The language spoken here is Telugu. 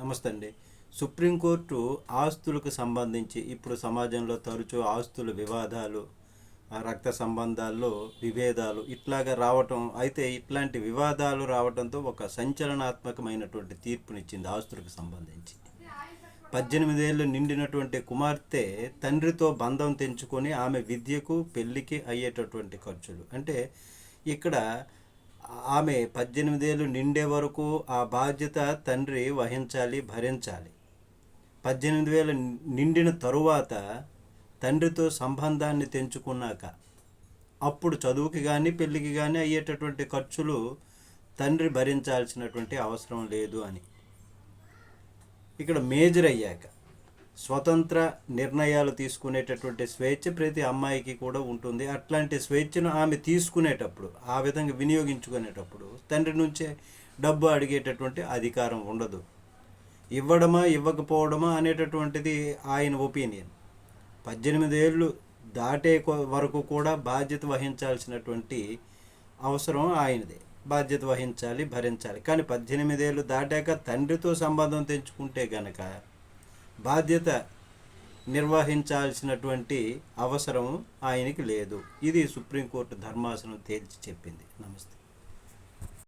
నమస్తే అండి సుప్రీంకోర్టు ఆస్తులకు సంబంధించి ఇప్పుడు సమాజంలో తరచూ ఆస్తుల వివాదాలు ఆ రక్త సంబంధాల్లో విభేదాలు ఇట్లాగా రావటం అయితే ఇట్లాంటి వివాదాలు రావడంతో ఒక సంచలనాత్మకమైనటువంటి తీర్పునిచ్చింది ఆస్తులకు సంబంధించి. పద్దెనిమిదేళ్ళు నిండినటువంటి కుమార్తె తండ్రితో బంధం తెంచుకొని ఆమె విద్యకు పెళ్ళికి అయ్యేటటువంటి ఖర్చులు. అంటే ఇక్కడ ఆమె పద్దెనిమిదేళ్ళు నిండే వరకు ఆ బాధ్యత తండ్రి వహించాలి భరించాలి. పద్దెనిమిది వేలు నిండిన తరువాత తండ్రితో సంబంధాన్ని తెంచుకున్నాక అప్పుడు చదువుకి కానీ పెళ్ళికి కానీ అయ్యేటటువంటి ఖర్చులు తండ్రి భరించాల్సినటువంటి అవసరం లేదు అని. ఇక్కడ మేజర్ అయ్యాక స్వతంత్ర నిర్ణయాలు తీసుకునేటటువంటి స్వేచ్ఛ ప్రతి అమ్మాయికి కూడా ఉంటుంది. అట్లాంటి స్వేచ్ఛను ఆమె తీసుకునేటప్పుడు ఆ విధంగా వినియోగించుకునేటప్పుడు తండ్రి నుంచే డబ్బు అడిగేటటువంటి అధికారం ఉండదు. ఇవ్వడమా ఇవ్వకపోవడమా అనేటటువంటిది ఆయన ఒపీనియన్. పద్దెనిమిది ఏళ్ళు దాటే వరకు కూడా బాధ్యత వహించాల్సినటువంటి అవసరం ఆయనదే. బాధ్యత వహించాలి భరించాలి. కానీ పద్దెనిమిదేళ్ళు దాటాక తండ్రితో సంబంధం తెంచుకుంటే గనక బాధ్యత నిర్వహించాల్సినటువంటి అవసరం ఆయనకి లేదు. ఇది సుప్రీంకోర్టు ధర్మాసనం తేల్చి చెప్పింది. నమస్తే.